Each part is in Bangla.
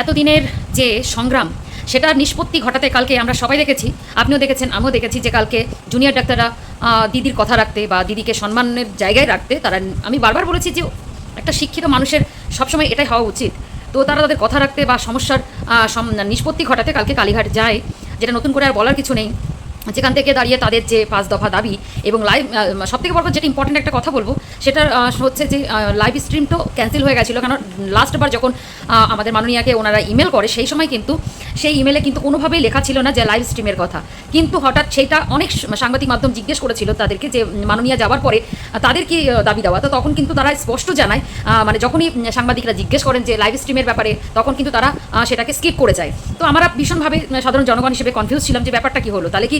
এতদিনের যে সংগ্রাম সেটার নিষ্পত্তি ঘটাতে কালকে আমরা সবাই দেখেছি। আপনিও দেখেছেন, আমিও দেখেছি যে কালকে জুনিয়র ডাক্তাররা দিদির কথা রাখতে বা দিদিকে সম্মানের জায়গায় রাখতে তারা, আমি বারবার বলেছি যে একটা শিক্ষিত মানুষের সবসময় এটাই হওয়া উচিত। তো তারা তাদের কথা রাখতে বা সমস্যার নিষ্পত্তি ঘটাতে কালকে কালীঘাট যায়। যেটা নতুন করে আর বলার কিছু নেই। যেখান থেকে দাঁড়িয়ে তাদের যে পাঁচ দফা দাবি এবং লাইভ সব থেকে বড় যেটা ইম্পর্টেন্ট একটা কথা বলব সেটা হচ্ছে যে লাইভ স্ট্রিমটাও ক্যান্সেল হয়ে গেছিল। কারণ লাস্টবার যখন আমাদের মাননীয়াকে ওনারা ইমেল করে, সেই সময় কিন্তু সেই ইমেলে কিন্তু কোনোভাবেই লেখা ছিল না যে লাইভ স্ট্রিমের কথা। কিন্তু হঠাৎ সেটা অনেক সাংবাদিক মাধ্যম জিজ্ঞেস করেছিল তাদেরকে যে মাননীয়া যাওয়ার পরে তাদের কি দাবি দেওয়া। তো তখন কিন্তু তারা স্পষ্ট জানায় মানে যখনই সাংবাদিকরা জিজ্ঞেস করেন যে লাইভ স্ট্রিমের ব্যাপারে, তখন কিন্তু তারা সেটাকে স্কিপ করে যায়। তো আমরা ভীষণভাবে সাধারণ জনগণ হিসেবে কনফিউজ ছিলাম যে ব্যাপারটা কি হলো। তাহলে কি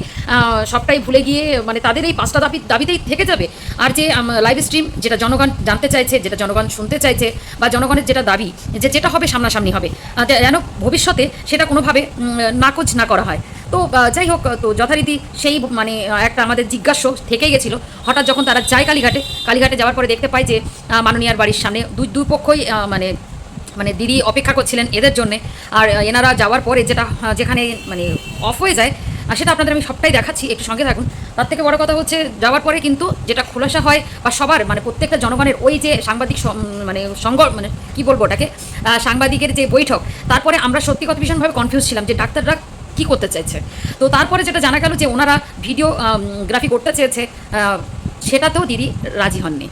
সবটাই ভুলে গিয়ে মানে তাদের এই পাঁচটা দাবি দাবিতেই থেকে যাবে? আর যে লাইভ স্ট্রিম যেটা জনগণ জানতে চাইছে, যেটা জনগণ শুনতে চাইছে, বা জনগণের যেটা দাবি, যে যেটা হবে, সামনাসামনি হবে যেন ভবিষ্যতে সেটা কোনোভাবে উম, নাকচ না করা হয়। তো যাই হোক তো যথারীতি সেই মানে একটা আমাদের জিজ্ঞাস্য থেকে গেছিল। হঠাৎ যখন তারা যায় কালীঘাটে কালীঘাটে যাওয়ার পরে দেখতে পায় যে মাননীয়ার বাড়ির সামনে দুই দুই পক্ষই মানে মানে দিদি অপেক্ষা করছিলেন এদের জন্যে। আর এনারা যাওয়ার পরে যেটা যেখানে মানে অফ হয়ে যায় আর সেটা আপনাদের আমি সবটাই দেখাচ্ছি একটু সঙ্গে থাকুন। তার থেকে বড় কথা হচ্ছে যাওয়ার পরে কিন্তু যেটা খোলাসা হয় বা সবার মানে প্রত্যেকটা জনগণের ওই যে সাংবাদিক মানে সঙ্গ মানে কি বলব ওটাকে সাংবাদিকের যে বৈঠক, তারপরে আমরা সত্যি কথা ভীষণভাবে কনফিউজ ছিলাম যে ডাক্তাররা কী করতে চাইছে। তো তারপরে যেটা জানা গেল যে ওনারা ভিডিও গ্রাফি করতে চেয়েছে সেটাতেও দিদি রাজি হননি।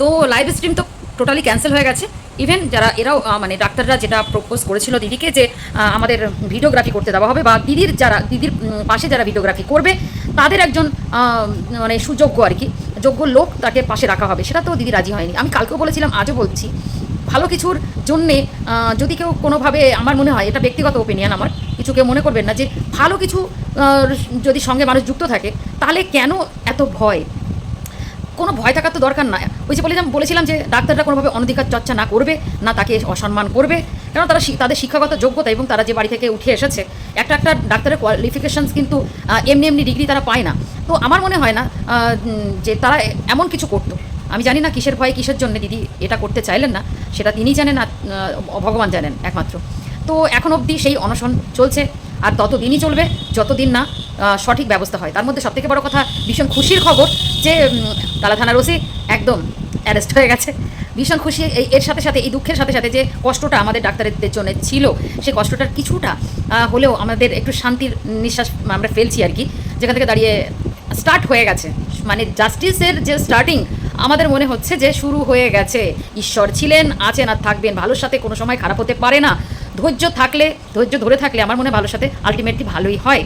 তো লাইভ স্ট্রিম তো টোটালি ক্যান্সেল হয়ে গেছে। ইভেন যারা, এরাও মানে ডাক্তাররা যেটা প্রপোজ করেছিল দিদিকে যে আমাদের ভিডিওগ্রাফি করতে দেওয়া হবে বা দিদির যারা, দিদির পাশে যারা ভিডিওগ্রাফি করবে, তাদের একজন মানে সুযোগ্য আর কি, যোগ্য লোক তাকে পাশে রাখা হবে সেটা তো দিদি রাজি হয়নি। আমি কালকেও বলেছিলাম, আজও বলছি ভালো কিছুর জন্যে যদি কেউ কোনোভাবে, আমার মনে হয়, এটা ব্যক্তিগত ওপিনিয়ন আমার, কিছু কেউ মনে করবেন না যে ভালো কিছু যদি সঙ্গে মানুষ যুক্ত থাকে, তাহলে কেন এত ভয়? কোনো ভয় থাকার তো দরকার না। ওই যে বলেছিলাম বলেছিলাম যে ডাক্তাররা কোনোভাবে অনধিকার চর্চা না করবে, না তাকে অসম্মান করবে। কেন তারা তাদের শিক্ষাগত যোগ্যতা এবং তারা যে বাড়ি থেকে উঠে এসেছে, একটা একটা ডাক্তারের কোয়ালিফিকেশানস কিন্তু এমনি এমনি ডিগ্রি তারা পায় না। তো আমার মনে হয় না যে তারা এমন কিছু করতো। আমি জানি না কিসের ভয়ে, কিসের জন্য দিদি এটা করতে চাইলেন না, সেটা তিনি জানেন আর ভগবান জানেন একমাত্র। তো এখন অবধি সেই অনশন চলছে, আর ততদিনই চলবে যতদিন না সঠিক ব্যবস্থা হয়। তার মধ্যে সবথেকে বড় কথা, ভীষণ খুশির খবর যে তালা থানার ওসি একদম অ্যারেস্ট হয়ে গেছে। ভীষণ খুশি এর সাথে সাথে, এই দুঃখের সাথে সাথে যে কষ্টটা আমাদের ডাক্তারদের জন্য ছিল সেই কষ্টটার কিছুটা হলেও আমাদের একটু শান্তির নিঃশ্বাস আমরা ফেলছি আর কি, যেখান থেকে দাঁড়িয়ে স্টার্ট হয়ে গেছে। মানে জাস্টিসের যে স্টার্টিং আমাদের মনে হচ্ছে যে শুরু হয়ে গেছে। ঈশ্বর ছিলেন, আছেন আর থাকবেন। ভালোর সাথে কোনো সময় খারাপ হতে পারে না। ধৈর্য থাকলে, ধৈর্য ধরে থাকলে আমার মনে ভালোর সাথে আলটিমেটলি ভালোই হয়।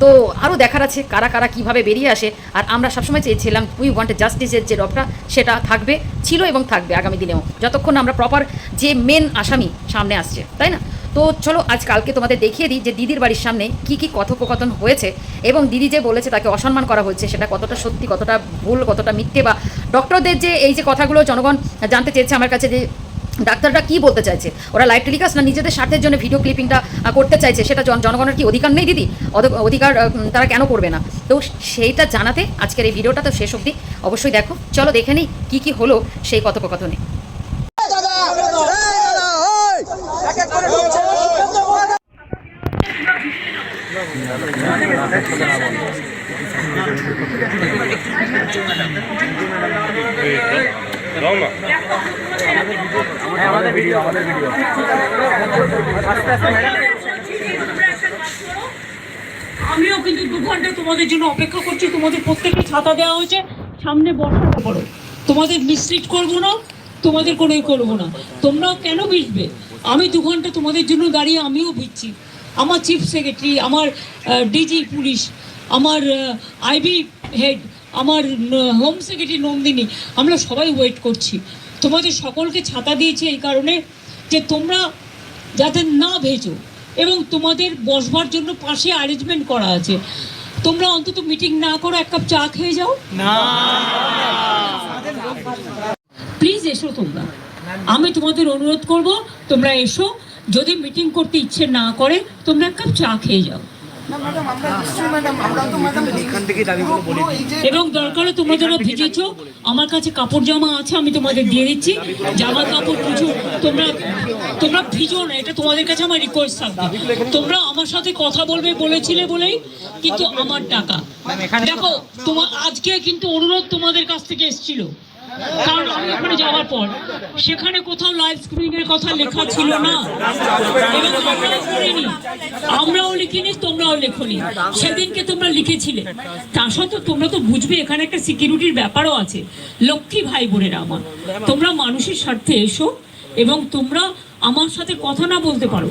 তো আরও দেখার আছে কারা কারা কীভাবে বেরিয়ে আসে। আর আমরা সবসময় চেয়েছিলাম উই ওয়ান্ট জাস্টিসের যে রবটা, সেটা থাকবে, ছিল এবং থাকবে আগামী দিনেও। যতক্ষণ আমরা প্রপার যে মেন আসামি সামনে আসছে, তাই না? তো চলো, আজ কালকে তোমাদের দেখিয়ে দিই যে দিদির বাড়ির সামনে কি কি কথোপকথন হয়েছে। এবং দিদি যে বলেছে তাকে অসম্মান করা হচ্ছে সেটা কতটা সত্যি, কতটা ভুল, কতটা মিথ্যে বা ডক্টরদের যে এই যে কথাগুলো জনগণ জানতে চেয়েছে আমার কাছে যে ডাক্তাররা কি বলতে চাইছে, ওরা লাইভ টেলিকাস্ট না, নিজেদের স্বার্থের জন্য ভিডিও ক্লিপিংটা করতে চাইছে, সেটা জন- জনগণের কি অধিকার নেই দিদি? অধ- অধিকার তারা কেন করবে না? তো সেইটা জানাতে আজকের এই ভিডিওটা তো শেষ অবধি। অবশ্যই দেখো, চলো দেখে নিই কী কী হলো সেই কথোপকথনে দাদা এই দাদা ওই আমিও কিন্তু দু ঘণ্টা তোমাদের জন্য অপেক্ষা করছি, তোমাদের প্রত্যেককে ছাতা দেওয়া হয়েছে। সামনে বর্ষাটা পড়ো। তোমাদের মিসট্রিট করব না, তোমাদের কোনো করব না। তোমরাও কেন ভিজবে? আমি দু ঘণ্টা তোমাদের জন্য দাঁড়িয়ে আমিও ভিজছি। আমার চিফ সেক্রেটারি, আমার ডিজি পুলিশ, আমার আইবি হেড আমার হোম সেক্রেটারি নন্দিনী আমরা সবাই ওয়েট করছি। তোমাদের সকলকে ছাতা দিয়েছি এই কারণে যে তোমরা যাতে না ভেজো এবং তোমাদের বসবার জন্য পাশে অ্যারেঞ্জমেন্ট করা আছে। তোমরা অন্তত মিটিং না করো এক কাপ চা খেয়ে যাও। প্লিজ এসো তোমরা। আমি তোমাদের অনুরোধ করব তোমরা এসো। যদি মিটিং করতে ইচ্ছে না করে তোমরা এক কাপ চা খেয়ে যাও। এবং দরকার হলে তোমরা যারা ভিজেছো আমার কাছে কাপড় জামা আছে আমি তোমাদের দিয়ে দিচ্ছি। জামা কাপড় কিছু তোমরা তোমরা ভিজো না এটা তোমাদের কাছে আমার রিকোয়েস্ট থাকবে। তোমরা আমার সাথে কথা বলবে বলেছিলে বলেই কিন্তু আমার টাকা। দেখো তোমার আজকে কিন্তু অনুরোধ তোমাদের কাছ থেকে এসেছিল। কারণ আমি ওখানে যাওয়ার পর, সেখানে কোথাও লাইভ স্ক্রিনিং এর কথা লেখা ছিল না। আমরাও করিনি। আমরাও লিখিনি, তোমরাও লেখনি। সেদিনকে তোমরা লিখেছিলে। তা সত্ত্বেও তোমরা তো বুঝবে, এখানে একটা সিকিউরিটির ব্যাপারও আছে। লক্ষ্মী ভাই বোনেরা আমার, তোমরা মানুষের স্বার্থে এসো এবং তোমরা আমার সাথে কথা না বলতে পারো।